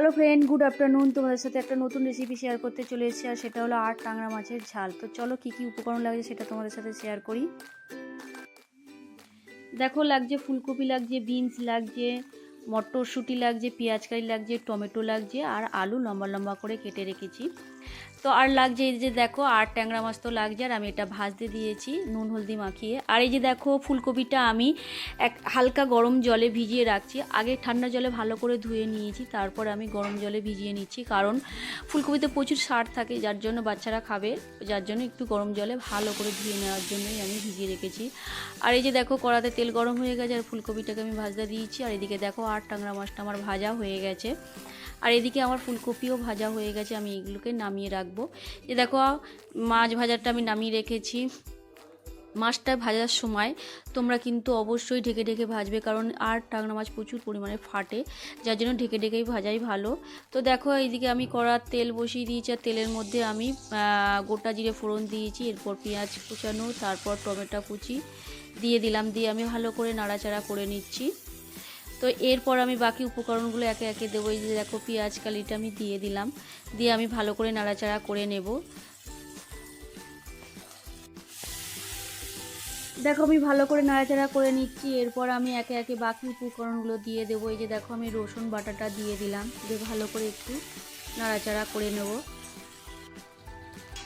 Hello friend good afternoon তোমাদের সাথে একটা নতুন রেসিপি শেয়ার করতে চলে এসেছি, আর সেটা হলো আট টাংরা মাছের ঝাল। তো চলো কী কী উপকরণ লাগছে সেটা তোমাদের সাথে শেয়ার করি। দেখো, লাগছে ফুলকপি, লাগছে বিনস লাগছে মটরশুঁটি, লাগছে পেঁয়াজকারি, লাগছে টমেটো, লাগছে, আর আলু লম্বা লম্বা করে কেটে রেখেছি। তো আর লাগছে এই যে দেখো, আর ট্যাংরা মাছ তো লাগছে, আর আমি এটা ভাজতে দিয়েছি, নুন হলদি মাখিয়ে। আর এই যে দেখো, ফুলকপিটা আমি এক হালকা গরম জলে ভিজিয়ে রাখছি। আগে ঠান্ডা জলে ভালো করে ধুয়ে নিয়েছি, তারপর আমি গরম জলে ভিজিয়ে নিচ্ছি, কারণ ফুলকপিতে প্রচুর সার থাকে, যার জন্য বাচ্চারা খাবে, যার জন্য একটু গরম জলে ভালো করে ধুয়ে নেওয়ার জন্যই আমি ভিজিয়ে রেখেছি। আর এই যে দেখো, কড়াতে তেল গরম হয়ে গেছে, আর ফুলকপিটাকে আমি ভাজতে দিয়েছি, আর এদিকে দেখো, আর ট্যাংরা মাছটা আমার ভাজা হয়ে গেছে। আর এদিকে আমার ফুলকপিও ভাজা হয়ে গেছে, আমি এগুলোকে নামিয়ে রাখব। যে দেখো, মাছ ভাজাটা আমি নামিয়ে রেখেছি। মাছটা ভাজার সময় তোমরা কিন্তু অবশ্যই ঢেকে ঢেকে ভাজবে, কারণ আর টাংনা মাছ প্রচুর পরিমাণে ফাটে, যার জন্য ঢেকে ঢেকেই ভাজাই ভালো। তো দেখো, এইদিকে আমি কড়ার তেল বসিয়ে দিয়েছি, আর তেলের মধ্যে আমি গোটা জিরে ফোড়ন দিয়েছি, এরপর পেঁয়াজ কুচানো, তারপর টমেটো কুচি দিয়ে দিলাম, দিয়ে আমি ভালো করে নাড়াচাড়া করে নিচ্ছি। তো এরপর আমি বাকি উপকরণগুলো একে একে দেবো। এই যে দেখো, পেঁয়াজ, কালিটা আমি দিয়ে দিলাম। দিয়ে আমি ভালো করে নাড়াচাড়া করে নেব। দেখো, আমি ভালো করে নাড়াচাড়া করে নিচ্ছি। এরপর আমি একে একে বাকি উপকরণগুলো দিয়ে দেবো। এই যে দেখো, আমি রসুন বাটাটা দিয়ে দিলাম। দিয়ে ভালো করে একটু নাড়াচাড়া করে নেব।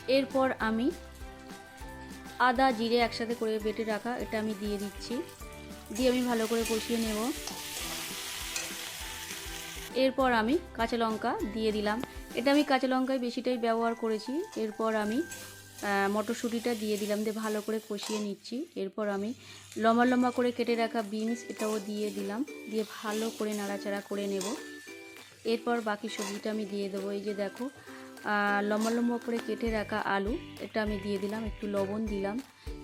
এরপর আমি আদা, জিরে একসাথে করে বেটে রাখা এটা আমি দিয়ে দিচ্ছি। দিয়ে আমি ভালো করে কষিয়ে নেব। এরপর আমি কাঁচা লঙ্কা দিয়ে দিলাম। এটা আমি কাঁচা লঙ্কায় বেশিটাই ব্যবহার করেছি। এরপর আমি মটরশুঁটিটা দিয়ে দিলাম দিয়ে ভালো করে কষিয়ে নিচ্ছি। এরপর আমি লম্বা লম্বা করে কেটে রাখা বিনস এটাও দিয়ে দিলাম। দিয়ে ভালো করে নাড়াচাড়া করে নেব। এরপর বাকি সবজিটা আমি দিয়ে দেবো। এই যে দেখো লম্বা লম্বা করে কেটে রাখা আলু, এটা আমি দিয়ে দিলাম। একটু লবণ দিলাম।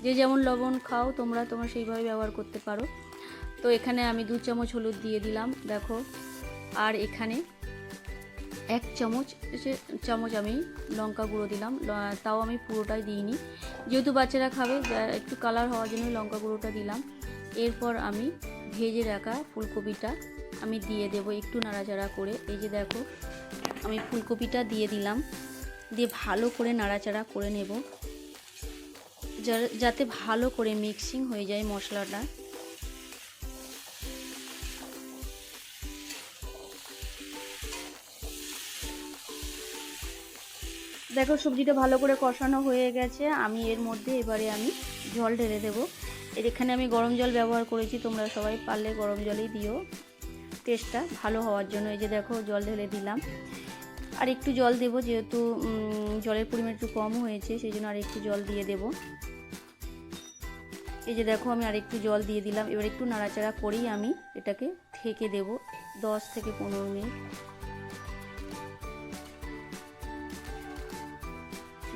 যে যেমন লবণ খাও, তোমরা তোমরা সেইভাবে ব্যবহার করতে পারো। তো এখানে আমি দু চামচ হলুদ দিয়ে দিলাম। দেখো আর এখানে এক চামচ চামচ আমি লঙ্কা গুঁড়ো দিলাম। তাও আমি পুরোটাই দিইনি। যেহেতু বাচ্চারা খাবে একটু কালার হওয়ার জন্য লঙ্কা গুঁড়োটা দিলাম। এরপর আমি ভেজে রাখা ফুলকপিটা আমি দিয়ে দেব একটু নাড়াচাড়া করে। এই যে দেখো, আমি ফুলকপিটা দিয়ে দিলাম। দিয়ে ভালো করে নাড়াচাড়া করে নেব। যাতে ভালো করে মিক্সিং হয়ে যায় মশলাটা। দেখো, সবজিটা ভালো করে কষানো হয়ে গেছে। আমি এর মধ্যে এবারে আমি জল ঢেলে দেবো। এখানে আমি গরম জল ব্যবহার করেছি, তোমরা সবাই পারলে গরম জলই দিও। টেস্টটা ভালো হওয়ার জন্য, এই যে দেখো, জল ঢেলে দিলাম। আর একটু জল দেব, যেহেতু জলের পরিমাণ একটু কম হয়েছে, সেই জন্য আর একটু জল দিয়ে দেব। এই যে দেখো, আমি আর একটু জল দিয়ে দিলাম। এবার একটু নাড়াচাড়া করেই আমি এটাকে থেকে দেব, দশ থেকে পনেরো মিনিট।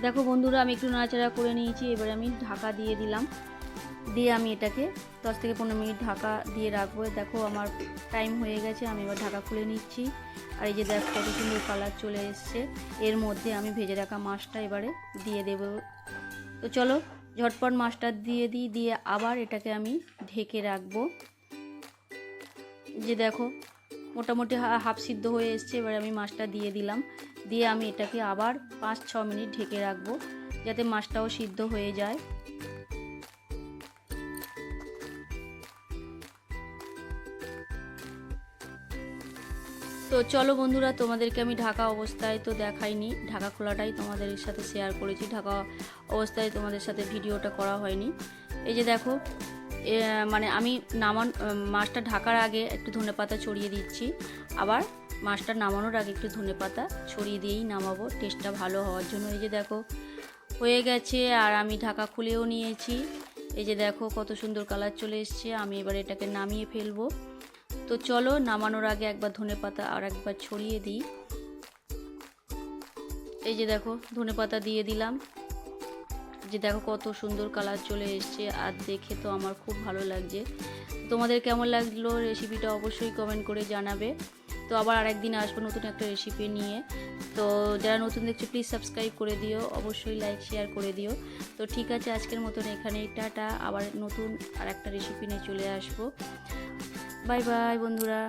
দেখো বন্ধুরা, আমি একটু নাড়াচাড়া করে নিয়েছি, এবারে আমি ঢাকা দিয়ে দিলাম। দিয়ে আমি এটাকে দশ থেকে পনেরো মিনিট ঢাকা দিয়ে রাখব। দেখো আমার টাইম হয়ে গেছে, আমি এবার ঢাকা খুলে নিচ্ছি। আর এই যে দেখো কত সুন্দর কালার চলে এসছে। এর মধ্যে আমি ভেজে রাখা মাছটা এবারে দিয়ে দেব। তো চলো, ঝটপট মাছটা দিয়ে দিই, দিয়ে আবার এটাকে আমি ঢেকে রাখব। যে দেখো মোটামুটি হাফ সিদ্ধ হয়ে এসছে, এবার আমি মাছটা দিয়ে দিলাম। দিয়ে আমি এটাকে আবার পাঁচ, ছ মিনিট ঢেকে রাখব, যাতে মাছটাও সিদ্ধ হয়ে যায়। তো চলো বন্ধুরা, তোমাদেরকে আমি ঢাকা অবস্থায় তো দেখাইনি, ঢাকা খোলাটাই তোমাদের সাথে শেয়ার করেছি। ঢাকা অবস্থায় তোমাদের সাথে ভিডিওটা করা হয়নি। এই যে দেখো মানে আমি নামান মাছটা ঢাকার আগে একটু ধনে পাতা ছড়িয়ে দিচ্ছি। আবার মাছটা নামানোর আগে একটু ধনে পাতা ছড়িয়ে দিয়েই নামাবো। টেস্টটা ভালো হওয়ার জন্য। এই যে দেখো, হয়ে গেছে। আর আমি ঢাকা খুলেও নিয়েছি। এই যে দেখো, কত সুন্দর কালার চলে এসছে। আমি এবার এটাকে নামিয়ে ফেলব। তো চলো, নামানোর আগে একবার ধনে পাতা আর একবার ছড়িয়ে দিই। এই যে দেখো ধনে পাতা দিয়ে দিলাম। যে দেখো কত সুন্দর কালার চলে এসছে, আর দেখে তো আমার খুব ভালো লাগছে। তোমাদের কেমন লাগল রেসিপিটা অবশ্যই কমেন্ট করে জানাবে। তো আবার আরেকদিন আসব নতুন একটা রেসিপি নিয়ে। তো যারা নতুন দেখছ প্লিজ সাবস্ক্রাইব করে দিও। অবশ্যই লাইক শেয়ার করে দিও। তো ঠিক আছে, আজকের মতন এখানেই, টাটা। আবার নতুন আর একটা রেসিপি নিয়ে চলে আসব। বাই বাই বন্ধুরা।